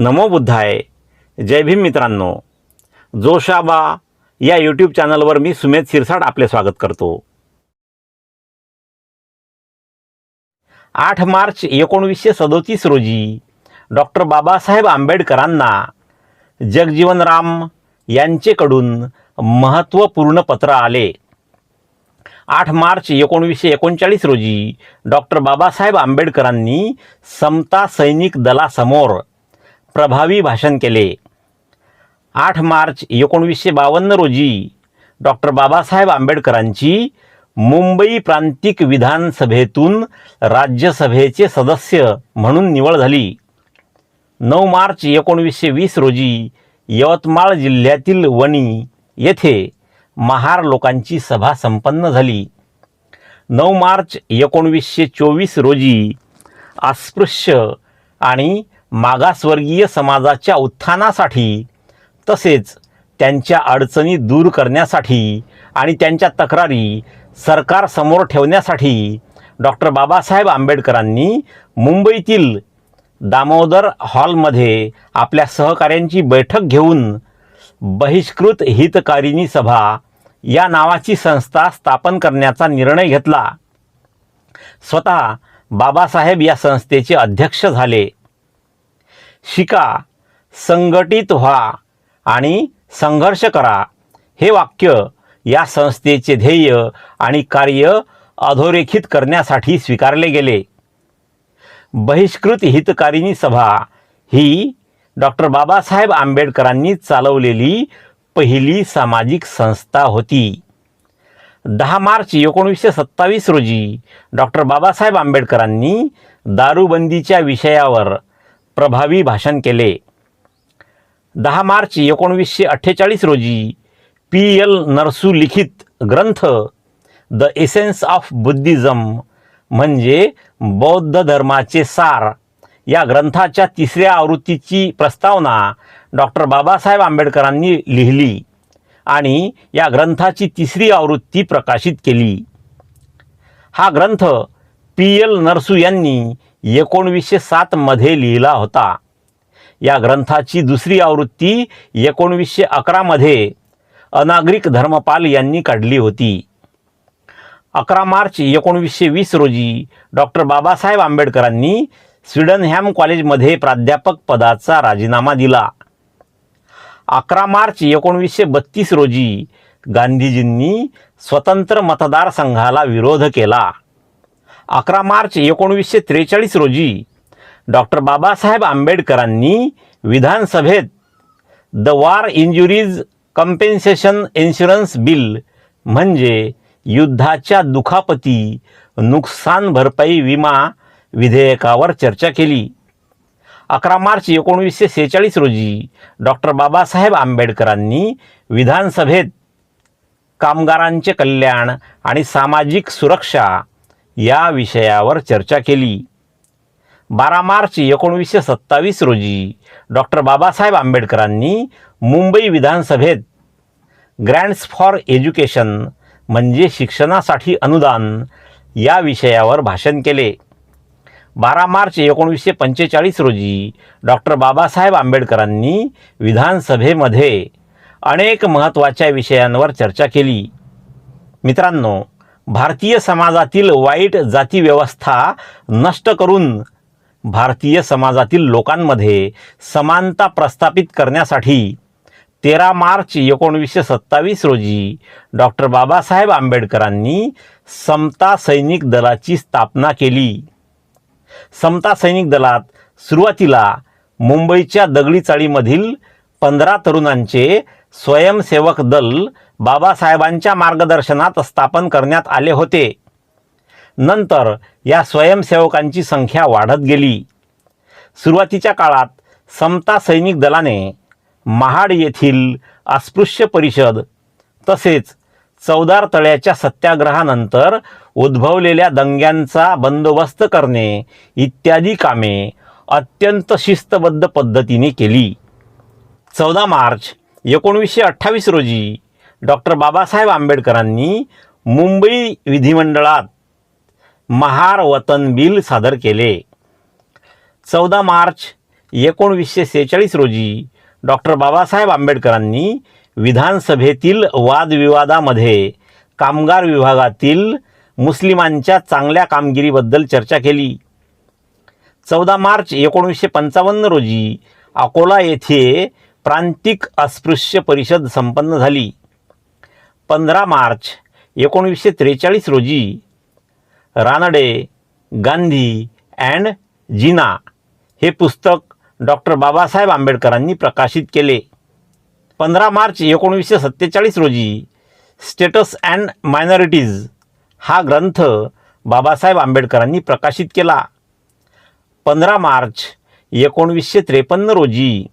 नमो बुद्धाय. जय भीम मित्रांनो. जोशाबा या यूट्यूब चॅनलवर मी सुमेध शिरसाट आपले स्वागत करतो. आठ मार्च एकोणवीसशे सदोतीस रोजी डॉक्टर बाबासाहेब आंबेडकरांना जगजीवनराम यांचेकडून महत्त्वपूर्ण पत्र आले. आठ मार्च एकोणवीसशे एकोणचाळीस रोजी डॉक्टर बाबासाहेब आंबेडकरांनी समता सैनिक दलासमोर प्रभावी भाषण केले. आठ मार्च एकोणवीसशे बावन्न रोजी डॉक्टर बाबासाहेब आंबेडकरांची मुंबई प्रांतिक विधानसभेतून राज्यसभेचे सदस्य म्हणून निवड झाली. नऊ मार्च एकोणवीसशे वीस रोजी यवतमाळ जिल्ह्यातील वणी येथे महार लोकांची सभा संपन्न झाली. नऊ मार्च एकोणवीसशे चोवीस रोजी अस्पृश्य आणि मागासवर्गीय समाजाच्या उत्थानासाठी तसेच त्यांच्या अडचणी दूर करण्यासाठी आणि त्यांच्या तक्रारी सरकारसमोर ठेवण्यासाठी डॉक्टर बाबासाहेब आंबेडकरांनी मुंबईतील दामोदर हॉलमध्ये आपल्या सहकाऱ्यांची बैठक घेऊन बहिष्कृत हितकारिणी सभा या नावाची संस्था स्थापन करण्याचा निर्णय घेतला. स्वतः बाबासाहेब या संस्थेचे अध्यक्ष झाले. शिका संघटित व्हा आणि संघर्ष करा. हे वाक्य या संस्थेचे ध्येय आणि कार्य अधोरेखित करण्यासाठी स्वीकारले गेले. बहिष्कृत हितकारिणी सभा ही डॉक्टर बाबासाहेब आंबेडकरांनी चालवलेली पहिली सामाजिक संस्था होती. दहा मार्च एकोणीसशे सत्तावीस रोजी डॉक्टर बाबासाहेब आंबेडकरांनी दारूबंदीच्या विषयावर प्रभावी भाषण केले. दहा मार्च एकोणवीसशे अठ्ठेचाळीस रोजी पी एल नरसू लिखित ग्रंथ द एसेन्स ऑफ बुद्धिझम म्हणजे बौद्ध धर्माचे सार या ग्रंथाच्या तिसऱ्या आवृत्तीची प्रस्तावना डॉक्टर बाबासाहेब आंबेडकरांनी लिहिली आणि या ग्रंथाची तिसरी आवृत्ती प्रकाशित केली. हा ग्रंथ पी एल नरसू यांनी एकोणवीसशे सातमध्ये लिहिला होता. या ग्रंथाची दुसरी आवृत्ती एकोणवीसशे अकरामध्ये अनागरिक धर्मपाल यांनी काढली होती. अकरा मार्च एकोणवीसशे वीस रोजी डॉक्टर बाबासाहेब आंबेडकरांनी स्वीडनहॅम कॉलेजमध्ये प्राध्यापक पदाचा राजीनामा दिला. अकरा मार्च एकोणवीसशे बत्तीस रोजी गांधीजींनी स्वतंत्र मतदारसंघाला विरोध केला. अकरा मार्च एकोणवीसशे त्रेचाळीस रोजी डॉक्टर बाबासाहेब आंबेडकरांनी विधानसभेत the war injuries compensation insurance bill म्हणजे युद्धाच्या दुखापती नुकसान भरपाई विमा विधेयकावर चर्चा केली. अकरा मार्च एकोणवीसशे सेहेचाळीस रोजी डॉक्टर बाबासाहेब आंबेडकरांनी विधानसभेत कामगारांचे कल्याण आणि सामाजिक सुरक्षा या विषयावर चर्चा केली. बारा मार्च एकोणवीसशे सत्तावीस रोजी डॉक्टर बाबासाहेब आंबेडकरांनी मुंबई विधानसभेत ग्रँड्स फॉर एज्युकेशन म्हणजे शिक्षणासाठी अनुदान या विषयावर भाषण केले. बारा मार्च एकोणीसशे पंचेचाळीस रोजी डॉक्टर बाबासाहेब आंबेडकरांनी विधानसभेमध्ये अनेक महत्त्वाच्या विषयांवर चर्चा केली. मित्रांनो भारतीय समाजातील वाईट जातीव्यवस्था नष्ट करून भारतीय समाजातील लोकांमध्ये समानता प्रस्थापित करण्यासाठी तेरा मार्च एकोणवीसशे सत्तावीस रोजी डॉक्टर बाबासाहेब आंबेडकरांनी समता सैनिक दलाची स्थापना केली. समता सैनिक दलात सुरुवातीला मुंबईच्या दगडी चाळीमधील पंधरा तरुणांचे स्वयंसेवक दल बाबासाहेबांच्या मार्गदर्शनात स्थापन करण्यात आले होते. नंतर या स्वयंसेवकांची संख्या वाढत गेली. सुरुवातीच्या काळात समता सैनिक दलाने महाड येथील अस्पृश्य परिषद तसेच चौदार तळ्याच्या सत्याग्रहानंतर उद्भवलेल्या दंग्यांचा बंदोबस्त करणे इत्यादी कामे अत्यंत शिस्तबद्ध पद्धतीने केली. चौदा मार्च एकोणवीसशे अठ्ठावीस रोजी डॉक्टर बाबासाहेब आंबेडकरांनी मुंबई विधिमंडळात महार वतन बिल सादर केले. चौदा मार्च एकोणवीसशे सेहेचाळीस रोजी डॉक्टर बाबासाहेब आंबेडकरांनी विधानसभेतील वादविवादामध्ये कामगार विभागातील मुस्लिमांच्या चांगल्या कामगिरीबद्दल चर्चा केली. चौदा मार्च एकोणीसशे पंचावन्न रोजी अकोला येथे प्रांतिक अस्पृश्य परिषद संपन्न झाली. पंधरा मार्च एकोणीसशे त्रेचाळीस रोजी रानडे गांधी अँड जिना हे पुस्तक डॉक्टर बाबासाहेब आंबेडकरांनी प्रकाशित केले. पंधरा मार्च एकोणीसशे सत्तेचाळीस रोजी स्टेटस अँड मायनॉरिटीज हा ग्रंथ बाबासाहेब आंबेडकरांनी प्रकाशित केला. पंधरा मार्च एकोणवीसशे त्रेपन्न रोजी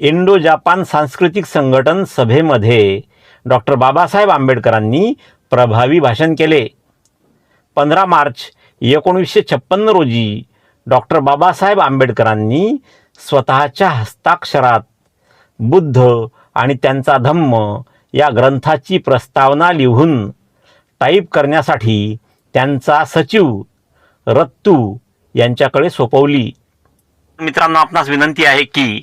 इंडो जापान सांस्कृतिक संघटन सभेमध्ये डॉक्टर बाबासाहेब आंबेडकरांनी प्रभावी भाषण केले. पंधरा मार्च एकोणीसशे छप्पन्न रोजी डॉक्टर बाबासाहेब आंबेडकरांनी स्वतःच्या हस्ताक्षरात बुद्ध आणि त्यांचा धम्म या ग्रंथाची प्रस्तावना लिहून टाईप करण्यासाठी त्यांचा सचिव रत्तू यांच्याकडे सोपवली. मित्रांनो आपणास विनंती आहे की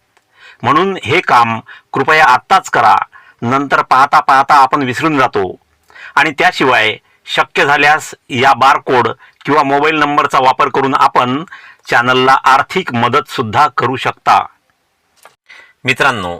म्हणून हे काम कृपया आत्ताच करा. नंतर पाहता पाहता आपण विसरून जातो. आणि त्याशिवाय शक्य झाल्यास या बारकोड किंवा मोबाईल नंबरचा वापर करून आपण चॅनलला आर्थिक मदतसुद्धा करू शकता. मित्रांनो